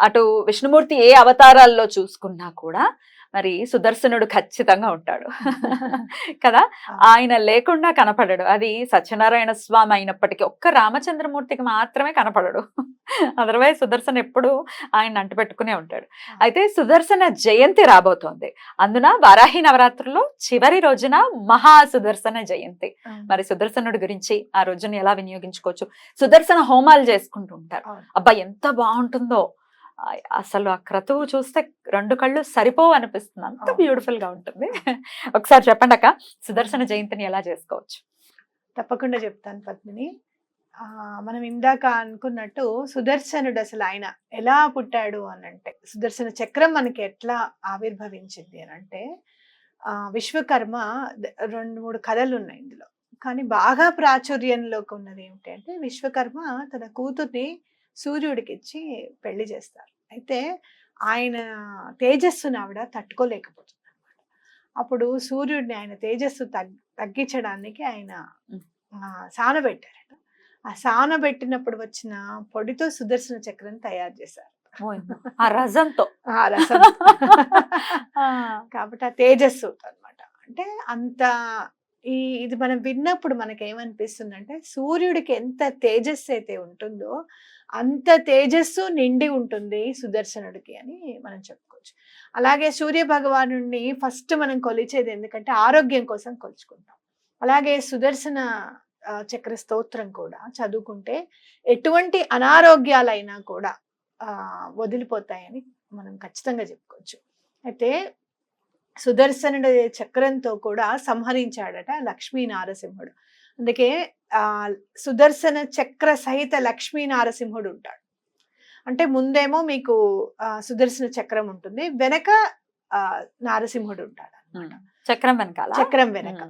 అటు విష్ణుమూర్తి ఏ అవతారాల్లో చూసుకున్నా కూడా మరి సుదర్శనుడు ఖచ్చితంగా ఉంటాడు. కదా? ఆయన లేకుండా కనపడడు. అది సత్యనారాయణ స్వామి అయినప్పటికీ ఒక్క రామచంద్రమూర్తికి మాత్రమే కనపడడు. అదర్వైజ్ సుదర్శన్ ఎప్పుడు ఆయన అంటుపెట్టుకునే ఉంటాడు. అయితే సుదర్శన జయంతి రాబోతోంది. అందున వారాహి నవరాత్రుల్లో చివరి రోజున మహా సుదర్శన జయంతి. మరి సుదర్శనుడి గురించి ఆ రోజున ఎలా వినియోగించుకోవచ్చు? సుదర్శన హోమాలు చేసుకుంటూ ఉంటారు. అబ్బా ఎంత బాగుంటుందో! అసలు ఆ క్రతువు చూస్తే రెండు కళ్ళు సరిపోవు అనిపిస్తుంది. అంత. బ్యూటిఫుల్గా ఉంటుంది. ఒకసారి చెప్పండి అక్క సుదర్శన జయంతిని ఎలా చేసుకోవచ్చు? తప్పకుండా చెప్తాను పద్మిని. ఆ, మనం ఇందాక అనుకున్నట్టు సుదర్శనుడు అసలు ఆయన ఎలా పుట్టాడు అని అంటే సుదర్శన చక్రం మనకి ఎట్లా ఆవిర్భవించింది అని అంటే ఆ, విశ్వకర్మ రెండు మూడు కథలు ఉన్నాయి ఇందులో. కానీ బాగా ప్రాచుర్యంలోకి ఉన్నది ఏమిటి అంటే విశ్వకర్మ తన కూతుర్ని సూర్యుడికి ఇచ్చి పెళ్ళి చేస్తారు. అయితే ఆయన తేజస్సును ఆవిడ తట్టుకోలేకపోతుంది అనమాట అప్పుడు సూర్యుడిని ఆయన తేజస్సు తగ్ తగ్గించడానికి ఆయన సానబెట్టారట. ఆ సానబెట్టినప్పుడు వచ్చిన పొడితో సుదర్శన చక్రం తయారు చేశారు. ఆ రజంతో ఆ రసం కాబట్టి ఆ తేజస్సు అన్నమాట అంటే అంత ఈ ఇది మనం విన్నప్పుడు మనకి అంటే సూర్యుడికి ఎంత తేజస్సు అయితే ఉంటుందో అంత తేజస్సు నిండి ఉంటుంది సుదర్శనుడికి అని మనం చెప్పుకోవచ్చు. అలాగే సూర్య భగవాను ఫస్ట్ మనం కొలిచేది ఎందుకంటే ఆరోగ్యం కోసం కొలుచుకుంటాం. అలాగే సుదర్శన చక్ర స్తోత్రం కూడా చదువుకుంటే ఎటువంటి అనారోగ్యాలైనా కూడా వదిలిపోతాయని మనం ఖచ్చితంగా చెప్పుకోవచ్చు. అయితే సుదర్శనుడి చక్రంతో కూడా సంహరించాడట లక్ష్మీ నారసింహుడు అందుకే ఆ సుదర్శన చక్ర సహిత లక్ష్మీ నారసింహుడు ఉంటాడు అంటే ముందేమో మీకు సుదర్శన చక్రం ఉంటుంది. వెనక ఆ, నారసింహుడు ఉంటాడు అన్నమాట చక్రం వెనకాల? చక్రం వెనక.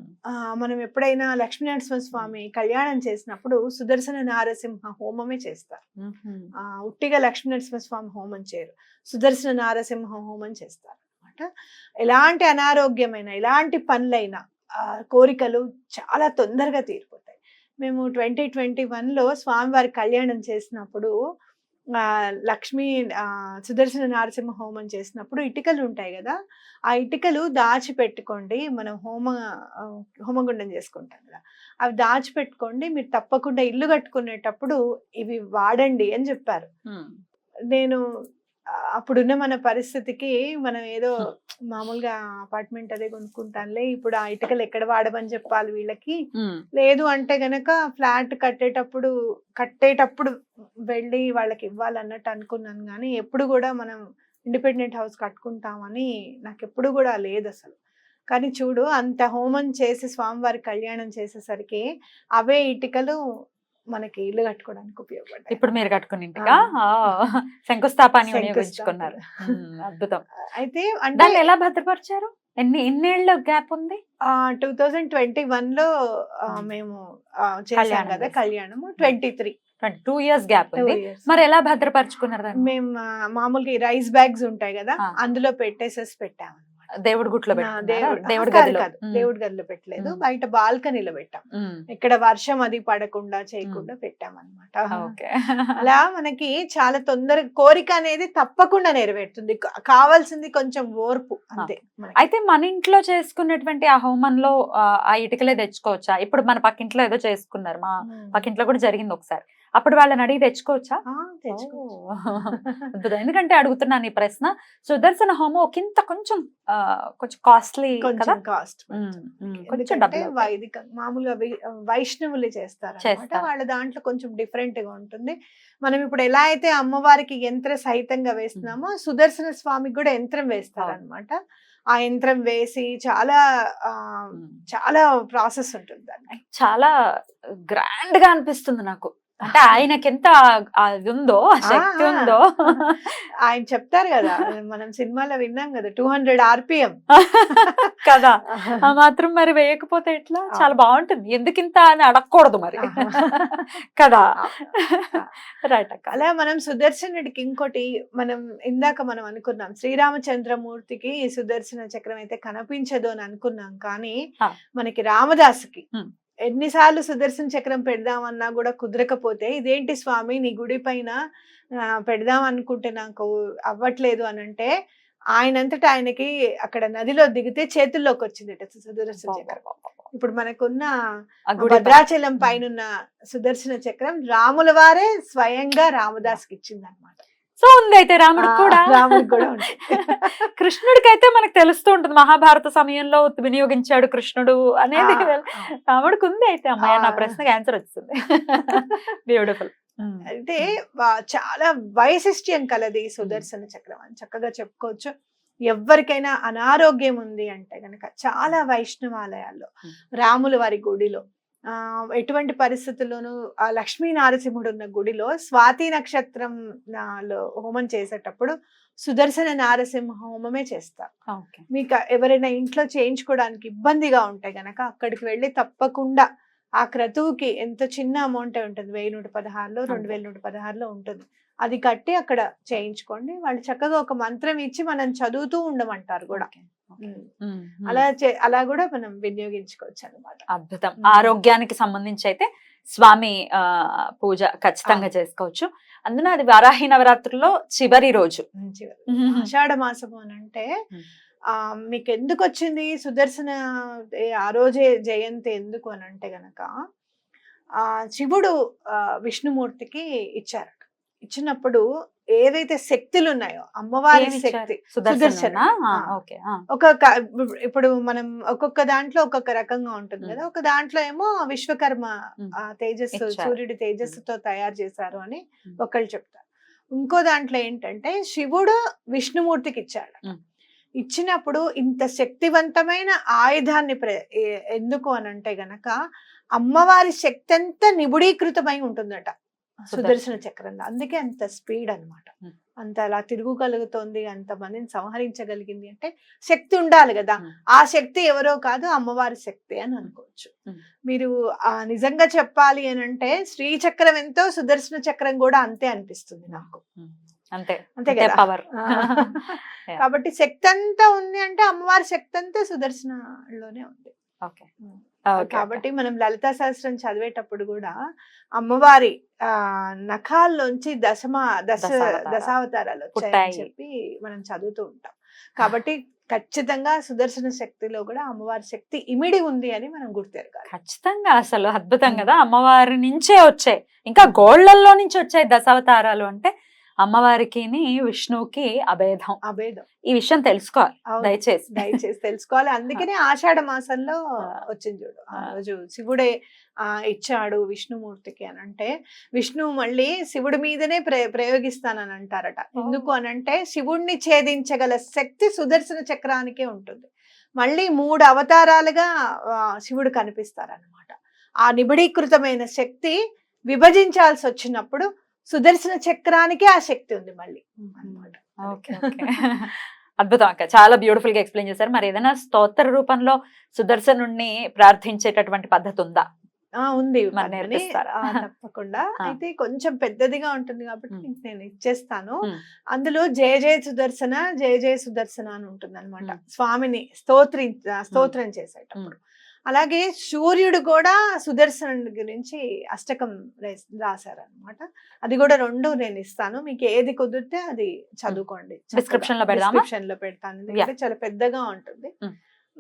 మనం ఎప్పుడైనా లక్ష్మీనరసింహ స్వామి కళ్యాణం చేసినప్పుడు సుదర్శన నారసింహ హోమమే చేస్తారు. ఆ, ఉట్టిగా లక్ష్మీనరసింహ స్వామి హోమం చేయరు. సుదర్శన నారసింహ హోమం చేస్తారు. అనమాట ఎలాంటి అనారోగ్యమైన ఎలాంటి పనులైనా కోరికలు చాలా తొందరగా తీరిపోతాయి. మేము ట్వంటీ ట్వంటీ వన్లో స్వామివారి కళ్యాణం చేసినప్పుడు లక్ష్మీ సుదర్శన నారసింహ హోమం చేసినప్పుడు ఇటుకలు ఉంటాయి కదా ఆ ఇటుకలు దాచిపెట్టుకోండి మనం హోమ హోమగుండం చేసుకుంటాం కదా. అవి దాచిపెట్టుకోండి మీరు తప్పకుండా ఇల్లు కట్టుకునేటప్పుడు ఇవి వాడండి అని చెప్పారు. నేను అప్పుడున్న మన పరిస్థితికి మనం ఏదో మామూలుగా అపార్ట్మెంట్ అదే కొనుక్కుంటానులే ఇప్పుడు ఆ ఇటుకలు ఎక్కడ వాడమని చెప్పాలి వీళ్ళకి. లేదు అంటే గనక ఫ్లాట్ కట్టేటప్పుడు కట్టేటప్పుడు వెళ్ళి వాళ్ళకి ఇవ్వాలన్నట్టు అనుకున్నాను కానీ ఎప్పుడు కూడా మనం ఇండిపెండెంట్ హౌస్ కట్టుకుంటామని నాకు ఎప్పుడు కూడా లేదు అసలు. కానీ చూడు అంత హోమం చేసి స్వామివారి కళ్యాణం చేసేసరికి అవే ఇటుకలు మనకి ఇల్లు కట్టుకోవడానికి ఉపయోగపడ్డాయి. ఇప్పుడు మీరు కట్టుకుని ఇంటికా? శంకుస్థాపాన్ని శంకుస్థాపన. వినియోగించుకున్నారు అద్భుతం. అయితే అంటే ఎలా భద్రపరిచారు? ఎన్ని ఎన్నేళ్ళ గ్యాప్ ఉంది? టూ థౌజండ్ ట్వంటీ వన్లో. మేము చేసాం కళ్యాణం కదా. కళ్యాణము. Twenty three. Two years gap ఉంది. మరి ఎలా భద్రపరుచుకున్నారు మేము మామూలుగా రైస్ బ్యాగ్స్ ఉంటాయి కదా. అందులో పెట్టేసేసి పెట్టాం దేవుడి గుట్లో? దేవుడు దేవుడి గదిలో. దేవుడి గదిలో పెట్టలేదు. బయట బాల్కనీలో పెట్టాం. ఇక్కడ వర్షం అది పడకుండా చేయకుండా పెట్టాం అనమాట ఓకే. అలా మనకి చాలా తొందర కోరిక అనేది తప్పకుండా నెరవేరుతుంది. కావాల్సింది కొంచెం ఓర్పు అంతే. అయితే మన ఇంట్లో చేసుకున్నటువంటి ఆ హోమంలో ఆ, ఆ ఇటుకలే తెచ్చుకోవచ్చా? ఇప్పుడు మన పక్కింట్లో ఏదో చేసుకున్నారు. మా. పక్కింట్లో కూడా జరిగింది ఒకసారి. అప్పుడు వాళ్ళని అడిగి తెచ్చుకోవచ్చా? తెచ్చుకోవచ్చు. ఎందుకంటే అడుగుతున్నాను ఈ ప్రశ్న. సుదర్శన హోమం ఒకంత కొంచెం కొంచెం కాస్ట్లీ కదా? కాస్ట్ కొంచెం. వైదిక మామూలుగా వైష్ణవులు చేస్తారు. వాళ్ళ దాంట్లో కొంచెం డిఫరెంట్గా ఉంటుంది. మనం ఇప్పుడు ఎలా అయితే అమ్మవారికి యంత్ర సహితంగా వేస్తున్నామో సుదర్శన స్వామికి కూడా యంత్రం వేస్తారు అనమాట ఆ యంత్రం వేసి చాలా. చాలా ప్రాసెస్ ఉంటుంది దాన్ని చాలా గ్రాండ్గా అనిపిస్తుంది నాకు. అంటే ఆయనకి ఎంత అది ఉందో శక్తి. ఉందో. ఆయన చెప్తారు కదా మనం సినిమాలో విన్నాం కదా టూ హండ్రెడ్ ఆర్పిఎం కదా. ఆ మాత్రం మరి వేయకపోతే ఎట్లా? చాలా బాగుంటుంది. ఎందుకింత అని అడగకూడదు మరి. కదా. రైట్ అక్క అలా మనం సుదర్శనుడికి ఇంకోటి మనం ఇందాక మనం అనుకున్నాం శ్రీరామచంద్రమూర్తికి సుదర్శన చక్రం అయితే కనిపించదు అని అనుకున్నాం కానీ. మనకి రామదాసుకి. ఎన్నిసార్లు సుదర్శన చక్రం పెడదామన్నా కూడా కుదరకపోతే ఇదేంటి స్వామి నీ గుడి పైన పెడదాం అనుకుంటే నాకు అవ్వట్లేదు అని అంటే ఆయనంతటా ఆయనకి అక్కడ నదిలో దిగితే చేతుల్లోకి వచ్చిందట సుదర్శన చక్రం. ఇప్పుడు మనకున్న భద్రాచలం పైన సుదర్శన చక్రం రాముల వారే స్వయంగా రామదాస్కి ఇచ్చింది అనమాట సో ఉంది అయితే రాముడు కూడా. రాముడికి కూడా ఉంది. కృష్ణుడికి అయితే మనకు తెలుస్తూ ఉంటుంది మహాభారత సమయంలో వినియోగించాడు కృష్ణుడు అనేది రాముడికి ఉంది అయితే అమ్మాయి నా ఆ. ప్రశ్నకి ఆన్సర్ వచ్చింది. బ్యూటిఫుల్ అయితే వా- చాలా వైశిష్ట్యం కలది ఈ సుదర్శన చక్రం అని చక్కగా చెప్పుకోవచ్చు. ఎవరికైనా అనారోగ్యం ఉంది అంటే గనక చాలా వైష్ణవాలయాల్లో. రాముల వారి గుడిలో ఎటువంటి పరిస్థితుల్లోనూ ఆ లక్ష్మీ నారసింహుడు ఉన్న గుడిలో స్వాతి నక్షత్రం హోమం చేసేటప్పుడు సుదర్శన నారసింహ హోమమే చేస్తారు ఓకే. మీకు ఎవరైనా ఇంట్లో చేయించుకోవడానికి ఇబ్బందిగా ఉంటే గనక అక్కడికి వెళ్ళి తప్పకుండా ఆ క్రతువుకి ఎంత చిన్న అమౌంట్ ఉంటుంది వెయ్యి నూట పదహారులో రెండు. వేల నూట పదహారులో ఉంటుంది. అది కట్టి అక్కడ చేయించుకోండి. వాళ్ళు చక్కగా ఒక మంత్రం ఇచ్చి మనం చదువుతూ ఉండమంటారు కూడా. అలా చే- అలా కూడా మనం వినియోగించుకోవచ్చు అనమాట అద్భుతం. ఆరోగ్యానికి సంబంధించి అయితే స్వామి ఆ పూజ ఖచ్చితంగా చేసుకోవచ్చు. అందున అది వారాహి నవరాత్రుల్లో చివరి రోజు. ఆషాఢ మాసము అని అంటే మీకు ఎందుకు వచ్చింది సుదర్శన ఆ రోజే జయంతి ఎందుకు అని అంటే గనక ఆ శివుడు విష్ణుమూర్తికి ఇచ్చారట. ఇచ్చినప్పుడు ఏవైతే శక్తులు ఉన్నాయో అమ్మవారి? శక్తి సుదర్శన ఒక్కొక్క ఇప్పుడు మనం ఒక్కొక్క దాంట్లో ఒక్కొక్క రకంగా ఉంటుంది. కదా ఒక దాంట్లో ఏమో విశ్వకర్మ తేజస్సు. సూర్యుడి తేజస్సుతో తయారు చేశారు అని. ఒకళ్ళు చెప్తారు ఇంకో దాంట్లో ఏంటంటే శివుడు విష్ణుమూర్తికి ఇచ్చాడు. ఇచ్చినప్పుడు ఇంత శక్తివంతమైన ఆయుధాన్ని ఎందుకు అని అంటే గనక అమ్మవారి శక్తి అంతా నిబుడీకృతమై ఉంటుందట సుదర్శన చక్రంలో అందుకే అంత స్పీడ్ అన్నమాట. ఉమ్. అంత అలా తిరుగుగలుగుతోంది అంత మందిని సంహరించగలిగింది అంటే శక్తి ఉండాలి కదా. ఆ శక్తి ఎవరో కాదు అమ్మవారి శక్తి అని అనుకోవచ్చు. మీరు ఆ నిజంగా చెప్పాలి అని అంటే శ్రీ చక్రం ఎంతో సుదర్శన చక్రం కూడా అంతే అనిపిస్తుంది నాకు. అంతే. అంతే కదా. పవర్. కాబట్టి శక్తి అంతా ఉంది అంటే అమ్మవారి శక్తి అంతా సుదర్శనలోనే ఉంది. ఓకే. కాబట్టి మనం లలితా సహస్రం చదివేటప్పుడు కూడా అమ్మవారి ఆ నఖాల్లోంచి దశమ దశ దశావతారాలు. వచ్చాయని. చెప్పి మనం చదువుతూ ఉంటాం కాబట్టి ఖచ్చితంగా సుదర్శన శక్తిలో కూడా అమ్మవారి శక్తి ఇమిడి ఉంది అని మనం గుర్తెరగాలి ఖచ్చితంగా అసలు అద్భుతం. కదా అమ్మవారి నుంచే వచ్చాయి ఇంకా గోళ్ళల్లో నుంచి వచ్చాయి దశావతారాలు అంటే అమ్మవారికి విష్ణువుకి అభేదం. అభేదం. ఈ విషయం తెలుసుకోవాలి. దయచేసి. దయచేసి తెలుసుకోవాలి. అందుకనే ఆషాఢ మాసంలో. వచ్చింది చూడు. ఆ. రోజు శివుడే ఆ ఇచ్చాడు విష్ణుమూర్తికి అని అంటే విష్ణువు మళ్ళీ శివుడి మీదనే ప్ర ప్రయోగిస్తానని అంటారట. ఎందుకు అని అంటే శివుణ్ణి ఛేదించగల శక్తి సుదర్శన చక్రానికే ఉంటుంది. మళ్ళీ మూడు అవతారాలుగా శివుడు కనిపిస్తారన్నమాట. ఆ నిబిడీకృతమైన శక్తి విభజించాల్సి వచ్చినప్పుడు సుదర్శన చక్రానికే ఆ శక్తి ఉంది మళ్ళీ. ఓకే అద్భుతం అక్క. చాలా బ్యూటిఫుల్గా ఎక్స్ప్లెయిన్ చేశారు. మరి ఏదైనా స్తోత్ర రూపంలో సుదర్శనుణ్ణి ప్రార్థించేటటువంటి పద్ధతి ఉందా? ఆ ఉంది. తప్పకుండా. అయితే కొంచెం పెద్దదిగా ఉంటుంది కాబట్టి నేను ఇచ్చేస్తాను. అందులో జయ జయ సుదర్శన జయ జయ సుదర్శన అని ఉంటుంది అనమాట. స్వామిని స్తోత్రి స్తోత్రం చేసేటప్పుడు. అలాగే సూర్యుడు కూడా సుదర్శనుడి గురించి అష్టకం రాశారనమాట అది కూడా రెండు నేను ఇస్తాను. మీకు ఏది కుదిరితే అది చదువుకోండి. Description లో? డిస్క్రిప్షన్లో పెడతాను. ఎందుకంటే చాలా పెద్దగా ఉంటుంది.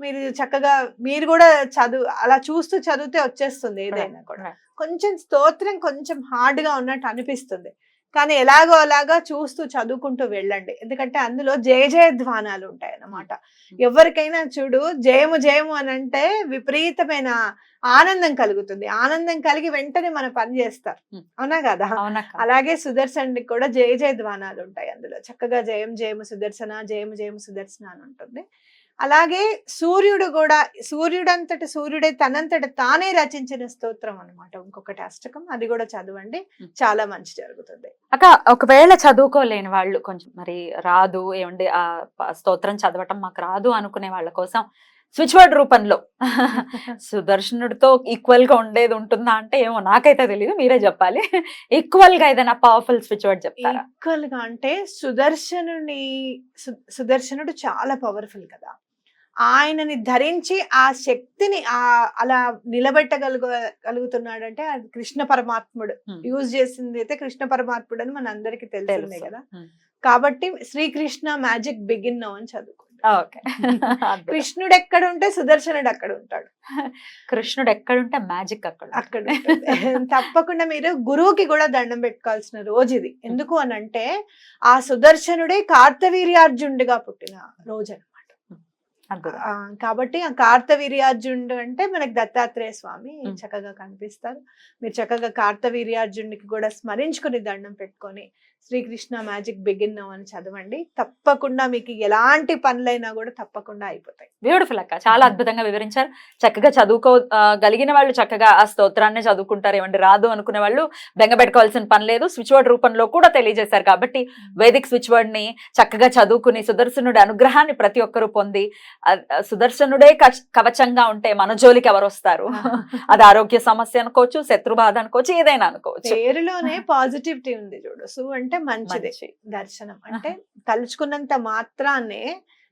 మీరు చక్కగా మీరు కూడా చదువు అలా చూస్తూ చదివితే వచ్చేస్తుంది ఏదైనా కూడా. కొంచెం స్తోత్రం కొంచెం హార్డ్గా ఉన్నట్టు అనిపిస్తుంది. కానీ ఎలాగో అలాగా చూస్తూ చదువుకుంటూ వెళ్ళండి. ఎందుకంటే అందులో జయ జయ ధ్వానాలు ఉంటాయి అన్నమాట ఎవరికైనా చూడు జయము జయము అని అంటే విపరీతమైన ఆనందం కలుగుతుంది. ఆనందం కలిగి వెంటనే మన పని చేస్తారు. అవునా కదా? అలాగే సుదర్శనుడికి కూడా జయ జయ ధ్వానాలు ఉంటాయి అందులో. చక్కగా జయం జయము సుదర్శన జయము జయము సుదర్శన అని ఉంటుంది. అలాగే సూర్యుడు కూడా సూర్యుడంతటి సూర్యుడే తనంతట తానే రచించిన స్తోత్రం అన్నమాట. ఇంకొకటి అష్టకం అది కూడా చదవండి. చాలా మంచి జరుగుతుంది. అక్క ఒకవేళ చదువుకోలేని వాళ్ళు కొంచెం మరి రాదు ఏమండి ఆ స్తోత్రం చదవటం మాకు రాదు అనుకునే వాళ్ళ కోసం స్విచ్ వర్డ్ రూపంలో సుదర్శనుడితో ఈక్వల్గా ఉండేది ఉంటుందా అంటే ఏమో నాకైతే తెలియదు మీరే చెప్పాలి. ఈక్వల్గా ఏదైనా పవర్ఫుల్ స్విచ్ వర్డ్ చెప్తారా? ఈక్వల్గా అంటే సుదర్శనుని సుదర్శనుడు చాలా పవర్ఫుల్ కదా. ఆయనని ధరించి ఆ శక్తిని ఆ అలా నిలబెట్టగలుగు గలుగుతున్నాడంటే అది కృష్ణ పరమాత్ముడు. యూజ్ చేసింది అయితే కృష్ణ పరమాత్ముడు అని మన అందరికి తెలిసిందే తెలుసు. కదా. కాబట్టి శ్రీకృష్ణ మ్యాజిక్ బిగిన్ నో అని చదువుకోండి ఓకే కృష్ణుడు ఎక్కడ ఉంటే సుదర్శనుడు అక్కడ ఉంటాడు కృష్ణుడు ఎక్కడుంటే మ్యాజిక్ అక్కడ అక్కడ. తప్పకుండా మీరు గురువుకి కూడా దండం పెట్టుకోవాల్సిన రోజు ఇది ఎందుకు అని అంటే ఆ సుదర్శనుడే కార్తవీర్యార్జునుడిగా పుట్టిన రోజు అనమాట. కాబట్టి ఆ కార్తవీర్యార్జునుడు అంటే మనకి దత్తాత్రేయ స్వామి. చక్కగా కనిపిస్తారు మీరు చక్కగా కార్తవీర్యార్జునుడికి కూడా స్మరించుకుని దండం పెట్టుకొని శ్రీకృష్ణ మ్యాజిక్ బిగిన్ అని చదవండి. తప్పకుండా మీకు ఎలాంటి పనులైనా కూడా తప్పకుండా అయిపోతాయి. బ్యూటిఫుల్ అక్క. చాలా అద్భుతంగా వివరించారు. చక్కగా చదువుకో గలిగిన వాళ్ళు చక్కగా ఆ స్తోత్రాన్ని చదువుకుంటారు ఏమండి? రాదు అనుకునే వాళ్ళు బెంగపెట్టుకోవాల్సిన పని లేదు. స్విచ్ వర్డ్ రూపంలో కూడా తెలియజేశారు కాబట్టి వేదిక్ స్విచ్ వర్డ్ని చక్కగా చదువుకుని సుదర్శనుడి అనుగ్రహాన్ని ప్రతి ఒక్కరూ పొంది సుదర్శనుడే కవచంగా ఉంటే మన జోలికి ఎవరు వస్తారు? అది ఆరోగ్య సమస్య అనుకోవచ్చు శత్రు బాధ అనుకోవచ్చు ఏదైనా అనుకోవచ్చు. పేరులోనే పాజిటివిటీ ఉంది చూడు. సు అంటే మంచిది. మంచి. దర్శనం. అంటే తలుచుకున్నంత మాత్రాన్నే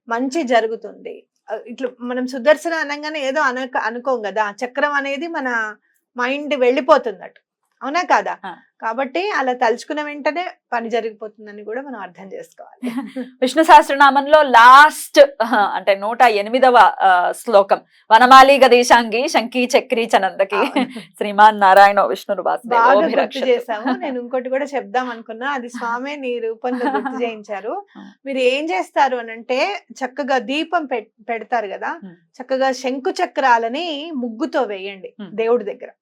మంచి జరుగుతుంది. ఇట్లా మనం సుదర్శన అనగానే ఏదో అనక అనుకోం కదా చక్రం అనేది మన మైండ్ వెళ్ళిపోతుంది అటు అవునా కాదా. కాబట్టి అలా తలుచుకున్న వెంటనే పని జరిగిపోతుందని కూడా మనం అర్థం చేసుకోవాలి. విష్ణు సహస్రనామంలో లాస్ట్ అంటే నూట ఎనిమిదవ శ్లోకం. వనమాలి గదేశాంగి శంకి చక్రి చనందకి. శ్రీమాన్ నారాయణ గుర్తు వాసుదేవ చేసాము నేను ఇంకోటి కూడా చెప్దాం అనుకున్నా. అది స్వామి నీ రూపంలో గుర్తు చేయించారు. మీరు ఏం చేస్తారు అని అంటే చక్కగా దీపం పెడతారు కదా. చక్కగా శంకు చక్రాలని ముగ్గుతో వేయండి. దేవుడి దగ్గర.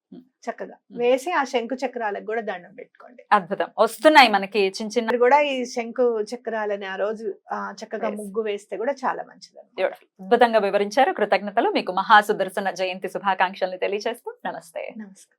చక్కగా. వేసి ఆ శంకు చక్రాలకు కూడా దండం పెట్టుకోండి. అద్భుతం. వస్తున్నాయి మనకి చిన్న చిన్న కూడా ఈ శంకు చక్రాలని ఆ రోజు ఆ చక్కగా. ముగ్గు వేస్తే కూడా చాలా మంచిది. అద్భుతంగా వివరించారు. కృతజ్ఞతలు. మీకు మహాసుదర్శన జయంతి శుభాకాంక్షల్ని తెలియజేస్తూ నమస్తే. నమస్కారం.